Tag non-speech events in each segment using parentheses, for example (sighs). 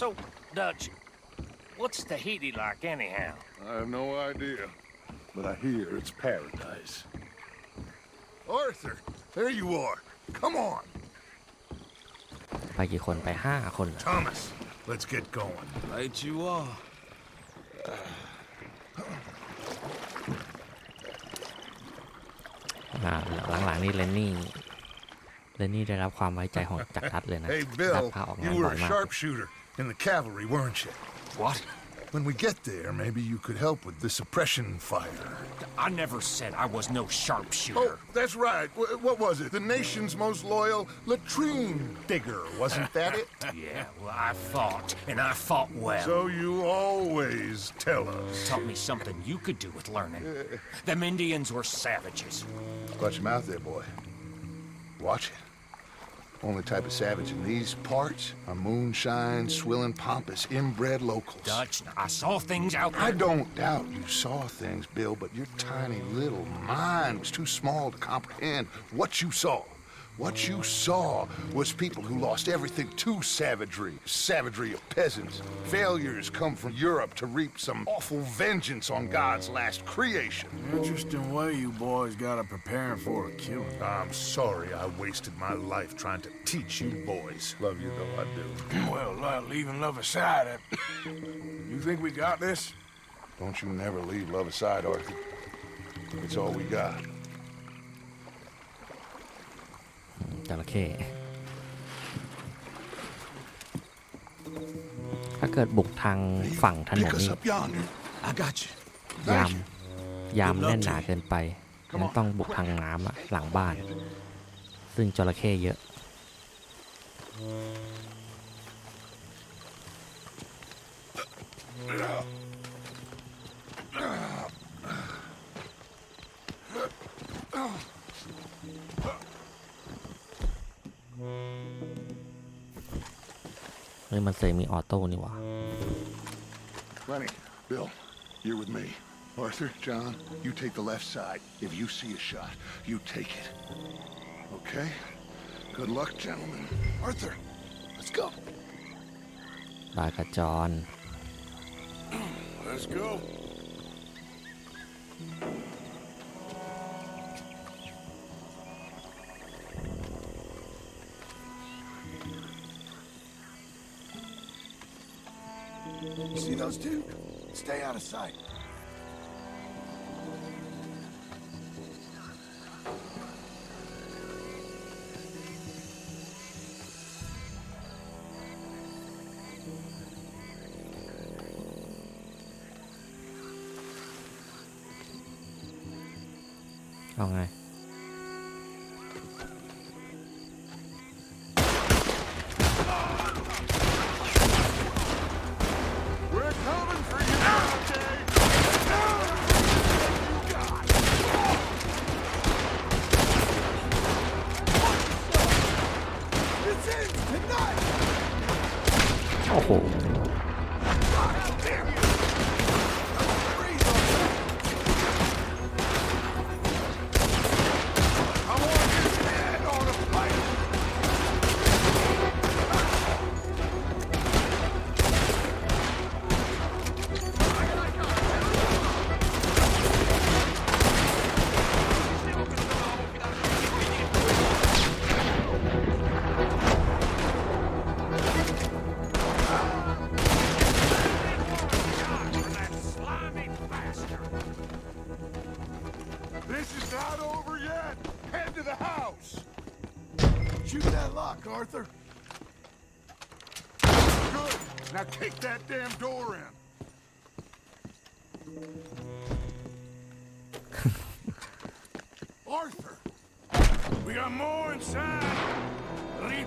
So, Dutch, what's Tahiti like anyhow? I have no idea, but I hear it's paradise. Arthur, there you are. Come on. ไปกี่คนไปห้าคนเหรอ Thomas, let's get going. Right you are. อ่าหลังๆนี่เลนนี่เลนนี่ได้รับความไว้ใจของจากทัดเลยนะ Hey, ทัด Bill, พาออกงาน you บ่ were อย a มาก sharpshooter in the cavalry, weren't you? What? When we get there, maybe you could help with the suppression fire. I never said I was no sharpshooter. Oh, that's right. Wh- What was it? The nation's most loyal latrine digger, wasn't that it? (laughs) Yeah, well, I fought, and I fought well. So you always tell us. Taught me something you could do with learning. Them Indians were savages. Watch your mouth there, boy. Watch it. Only type of savage in these parts are moonshine, swilling, pompous, inbred locals. Dutch, I saw things out there. I don't doubt you saw things, Bill, but your tiny little mind was too small to comprehend what you saw. What you saw was people who lost everything to savagery, savagery of peasants. Failures come from Europe to reap some awful vengeance on God's last creation. Interesting way you boys got up preparing for a killing. I'm sorry I wasted my life trying to teach you boys. Love you though, I do. (laughs) Well, uh, leaving love aside, uh, you think we got this? Don't you never leave love aside, Arthur. It's all we got. จระเข้ถ้าเกิดบุกทางฝั่งถนน Pick us นี่ up yonder. I got you. ยามยามแน่นหนาเกินไปงั้นต้องบุกทางน้ำอะหลังบ้าน ซึ่งจระเข้เยอะ เฮ้ยมันเซมีออโต้นี่หว่า Lenny, Bill, you're with me. Arthur, John, you take the left side. If you see a shot, you take it. Okay? Good luck, gentlemen. Arthur, let's go. บายกระจร Let's go. Those two? Stay out of sight.. เอ This is not over yet! Head to the house! Shoot that lock, Arthur. Good. Now kick that damn door in. (laughs) Arthur! We got more inside. Lead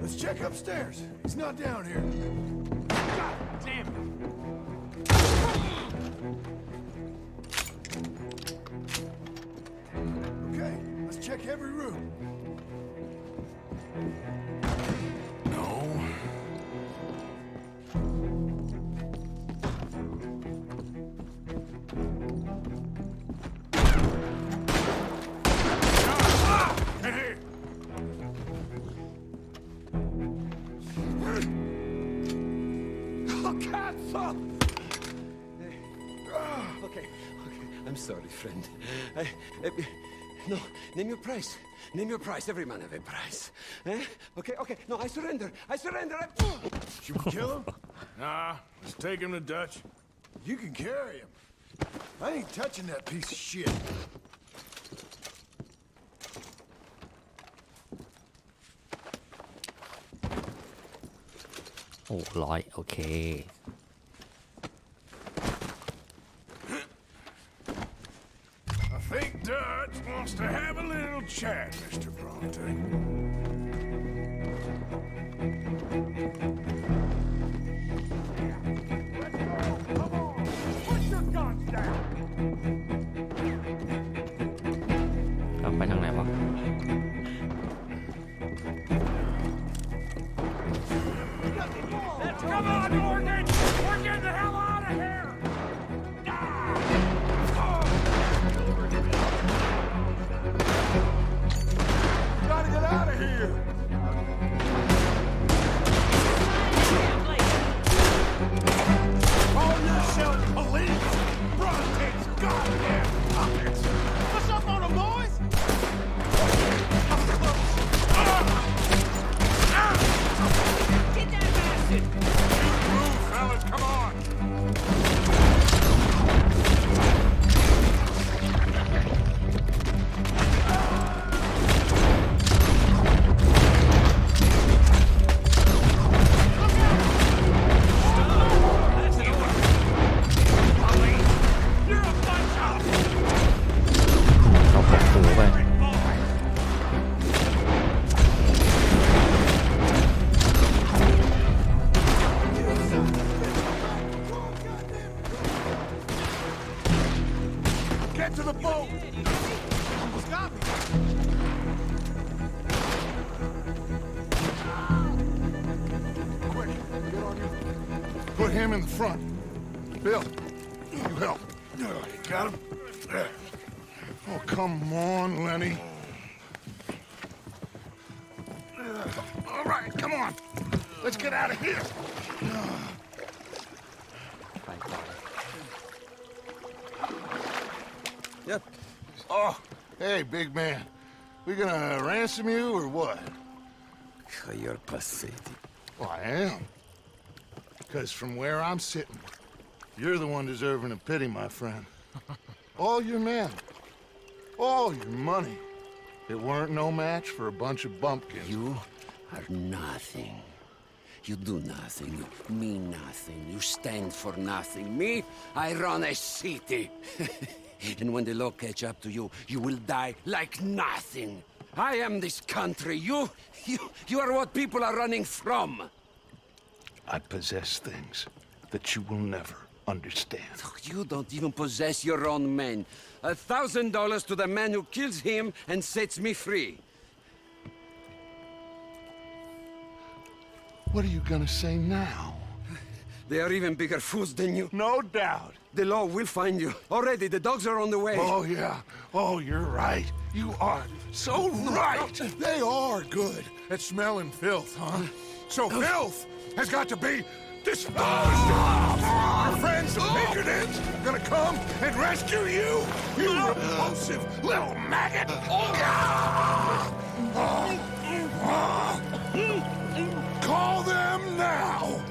Let's check upstairs. He's not down here. God damn it. Okay, let's check every room. I, I, no, name your price. Name your price. Every man have a price. Eh? Okay, okay. No, I surrender. I surrender. I... Should we kill him? nah, let's take him to Dutch. You can carry him. I ain't touching that piece of shit. Oh, right, okay. ไปทางไหนวะ in the front. Bill, you help. You got him? Oh, come on, Lenny. All right, come on. Let's get out of here. Yep. Oh, hey, big man. We gonna ransom you or what? You're pathetic. Well, I am. Because from where I'm sitting, you're the one deserving of pity, my friend. (laughs) All your men, all your money, it weren't no match for a bunch of bumpkins. You are nothing. You do nothing. You mean nothing. You stand for nothing. Me, I run a city. (laughs) and when the law catch up to you, you will die like nothing. I am this country. You, you, you are what people are running from. I possess things that you will never understand. Oh, you don't even possess your own men. A thousand dollars to the man who kills him and sets me free. What are you gonna say now? (sighs) They are even bigger fools than you. No doubt. The law will find you. Already, the dogs are on the way. Oh, yeah. Oh, you're right. You are so right. (laughs) They are good at smelling filth, huh? So oh. filth has got to be disposed of! Our friends the Patriots are gonna come and rescue you, you repulsive little maggot! Call them now!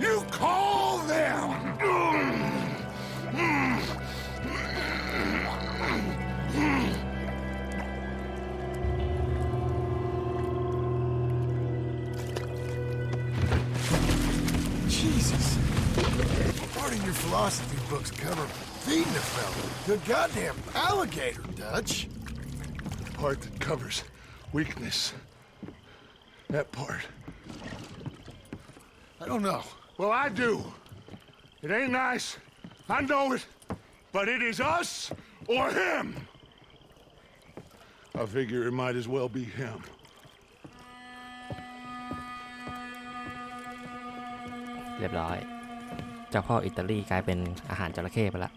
You call them! Jesus. Part of your philosophy books cover feeding a fella a goddamn alligator, Dutch. The part that covers weakness. That part. I don't know. Well, I do. It ain't nice. I know it. But it is us or him. I figure it might as well be him. เรียบร้อย เจ้าพ่ออิตาลีกลายเป็นอาหารจระเข้ไปละ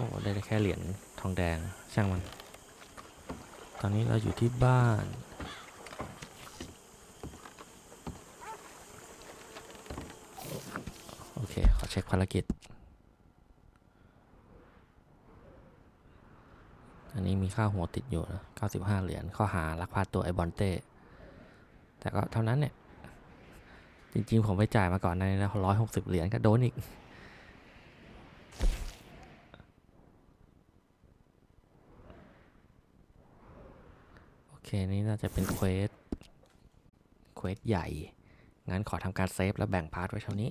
โอ้ได้แค่เหรียญทองแดงช่างมัน ตอนนี้เราอยู่ที่บ้านโอเค ขอเช็คภารกิจ อันนี้มีค่าหัวติดอยู่นะ95 เหรียญ ข้อหาลักพาตัวไอบอลเต้ แต่ก็เท่านั้นเนี่ย จริงๆ ผมไปจ่ายมาก่อนในนะ160เหรียญก็โดนอีก เคนี่น่าจะเป็นเควส เควสใหญ่ งั้นขอทำการเซฟแล้วแบ่งพาร์ทไว้เท่านี้